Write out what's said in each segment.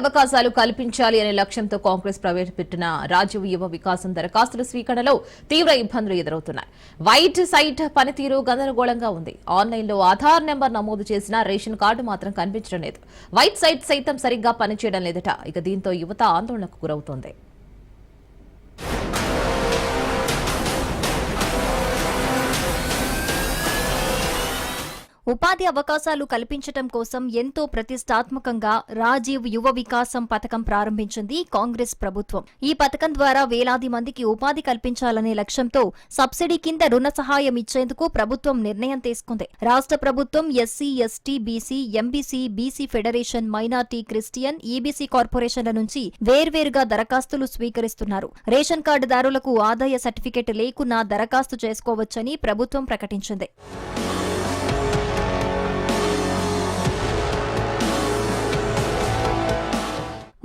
అవకాశాలు కల్పించాలి అనే లక్ష్యంతో కాంగ్రెస్ ప్రవేశపెట్టిన రాజీవ్ యువ వికాసం దరఖాస్తుల స్వీకరణలో తీవ్ర ఇబ్బందులు ఎదురవుతున్నాయి. వైట్ సైట్ పనితీరు గందరగోళంగా ఉంది. ఆన్లైన్లో ఆధార్ నెంబర్ నమోదు చేసిన రేషన్ కార్డు మాత్రం కనిపించడం లేదు. వైట్ సైట్ సైతం సరిగ్గా పనిచేయడం లేదట. ఇక దీంతో యువత ఆందోళనకు గురవుతోంది. ఉపాధి అవకాశాలు కల్పించటం కోసం ఎంతో ప్రతిష్టాత్మకంగా రాజీవ్ యువ వికాసం పథకం ప్రారంభించింది కాంగ్రెస్ ప్రభుత్వం. ఈ పథకం ద్వారా వేలాది మందికి ఉపాధి కల్పించాలనే లక్ష్యంతో సబ్సిడీ కింద రుణ సహాయం ఇచ్చేందుకు ప్రభుత్వం నిర్ణయం తీసుకుంది. రాష్ట్ర ప్రభుత్వం SC ST BC MBC BC federation minority Christian EBC కార్పొరేషన్ల నుంచి వేర్వేరుగా దరఖాస్తులు స్వీకరిస్తున్నారు. రేషన్ కార్డుదారులకు ఆదాయ సర్టిఫికెట్ లేకున్నా దరఖాస్తు చేసుకోవచ్చని ప్రభుత్వం ప్రకటించింది.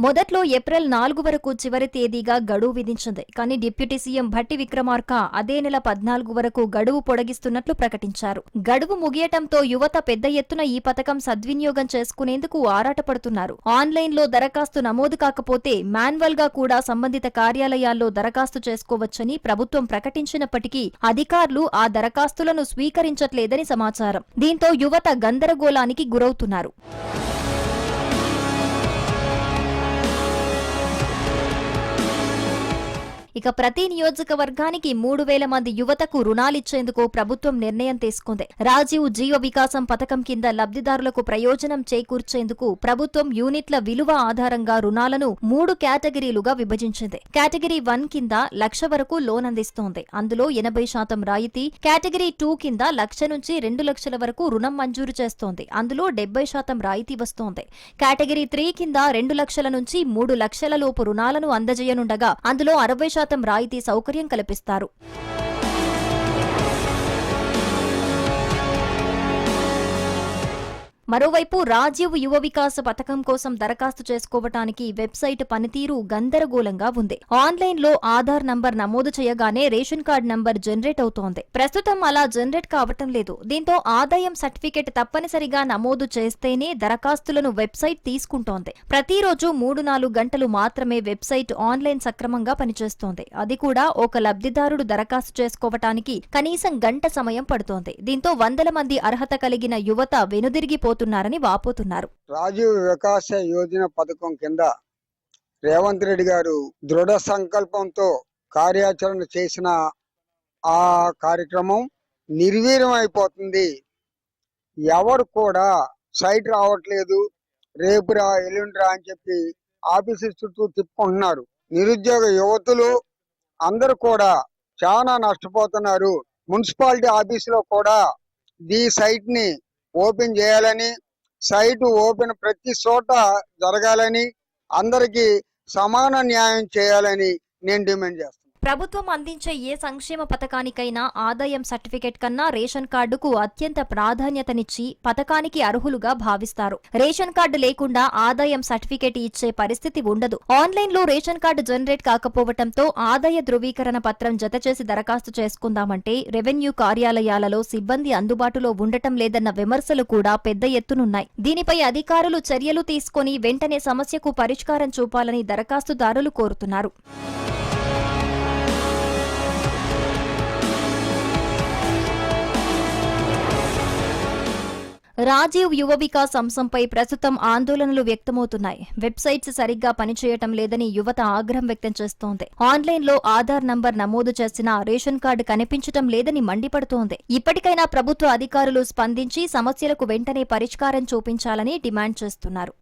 మొదట్లో ఏప్రిల్ నాలుగు వరకు చివరి తేదీగా గడువు విధించింది. కానీ డిప్యూటీ సీఎం భట్టి విక్రమార్క అదే నెల పద్నాలుగు వరకు గడువు పొడిగిస్తున్నట్లు ప్రకటించారు. గడువు ముగియటంతో యువత పెద్ద ఎత్తున ఈ పథకం సద్వినియోగం చేసుకునేందుకు ఆరాటపడుతున్నారు. ఆన్లైన్లో దరఖాస్తు నమోదు కాకపోతే మాన్యువల్గా కూడా సంబంధిత కార్యాలయాల్లో దరఖాస్తు చేసుకోవచ్చని ప్రభుత్వం ప్రకటించినప్పటికీ అధికారులు ఆ దరఖాస్తులను స్వీకరించట్లేదని సమాచారం. దీంతో యువత గందరగోళానికి గురవుతున్నారు. ఇక ప్రతి నియోజకవర్గానికి మూడు వేల మంది యువతకు రుణాలిచ్చేందుకు ప్రభుత్వం నిర్ణయం తీసుకుంది. రాజీవ్ జీవ వికాసం పథకం కింద లబ్ధిదారులకు ప్రయోజనం చేకూర్చేందుకు ప్రభుత్వం యూనిట్ల విలువ ఆధారంగా రుణాలను మూడు కేటగిరీలుగా విభజించింది. కేటగిరీ వన్ కింద లక్ష వరకు లోన్ అందిస్తోంది అందులో ఎనభై శాతం రాయితీ కేటగిరీ టూ కింద లక్ష నుంచి రెండు లక్షల వరకు రుణం మంజూరు చేస్తోంది. అందులో డెబ్బై శాతం రాయితీ వస్తోంది. కేటగిరీ త్రీ కింద రెండు లక్షల నుంచి మూడు లక్షల లోపు రుణాలను అందజేయనుండగా అందులో అరవై శాతం రాయితీ సౌకర్యం కల్పిస్తారు. మరోవైపు రాజీవ్ యువ వికాస పథకం కోసం దరఖాస్తు చేసుకోవటానికి వెబ్సైట్ పనితీరు గందరగోళంగా ఉంది. ఆన్లైన్లో ఆధార్ నంబర్ నమోదు చేయగానే రేషన్ కార్డ్ నంబర్ జనరేట్ అవుతోంది. ప్రస్తుతం అలా జనరేట్ కావటం లేదు. దీంతో ఆదాయం సర్టిఫికెట్ తప్పనిసరిగా నమోదు చేస్తేనే దరఖాస్తులను వెబ్సైట్ తీసుకుంటోంది. ప్రతిరోజు మూడు నాలుగు గంటలు మాత్రమే వెబ్సైట్ ఆన్లైన్ సక్రమంగా పనిచేస్తోంది. అది కూడా ఒక లబ్ధిదారుడు దరఖాస్తు చేసుకోవటానికి కనీసం గంట సమయం పడుతోంది. దీంతో వందల మంది అర్హత కలిగిన యువత వెనుదిరిగిపోతున్నారని వాపోతున్నారు. రాజీవ్ వికాస యోజన పథకం కింద రేవంత్ రెడ్డి గారు దృఢ సంకల్పంతో కార్యాచరణ చేసిన ఆ కార్యక్రమం నిర్వీర్యం అయిపోతుంది ఎవరు కూడా సైట్ రావట్లేదు. రేపు రా ఎల్లుండి రా అని చెప్పి ఆఫీసు చుట్టూ తిప్పుకుంటున్నారు. నిరుద్యోగ యువతులు అందరూ కూడా చాలా నష్టపోతున్నారు. మున్సిపాలిటీ ఆఫీసులో కూడా ఈ సైట్ని ఓపెన్ చేయాలని సైట్ ఓపెన్ ప్రతి చోట జరగాలని అందరికీ సమాన న్యాయం చేయాలని నేను డిమాండ్ చేస్తాను ప్రభుత్వం అందించే ఏ సంక్షేమ పథకానికైనా ఆదాయం సర్టిఫికెట్ కన్నా రేషన్ కార్డుకు అత్యంత ప్రాధాన్యతనిచ్చి పథకానికి అర్హులుగా భావిస్తారు. రేషన్ కార్డు లేకుండా ఆదాయం సర్టిఫికెట్ ఇచ్చే పరిస్థితి ఉండదు. ఆన్లైన్లో రేషన్ కార్డు జనరేట్ కాకపోవటంతో ఆదాయ ధృవీకరణ పత్రం జతచేసి దరఖాస్తు చేసుకుందామంటే రెవెన్యూ కార్యాలయాలలో సిబ్బంది అందుబాటులో ఉండటం లేదన్న విమర్శలు కూడా పెద్ద ఎత్తునున్నాయి. దీనిపై అధికారులు చర్యలు తీసుకొని వెంటనే సమస్యకు పరిష్కారం చూపాలని దరఖాస్తుదారులు కోరుతున్నారు. రాజీవ్ యువ వికాస్ అంశంపై ప్రస్తుతం ఆందోళనలు వ్యక్తమవుతున్నాయి. వెబ్సైట్స్ సరిగ్గా పనిచేయటం లేదని యువత ఆగ్రహం వ్యక్తం చేస్తోంది. ఆన్లైన్లో ఆధార్ నంబర్ నమోదు చేసినా రేషన్ కార్డు కనిపించటం లేదని మండిపడుతోంది. ఇప్పటికైనా ప్రభుత్వ అధికారులు స్పందించి సమస్యలకు వెంటనే పరిష్కారం చూపించాలని డిమాండ్ చేస్తున్నారు.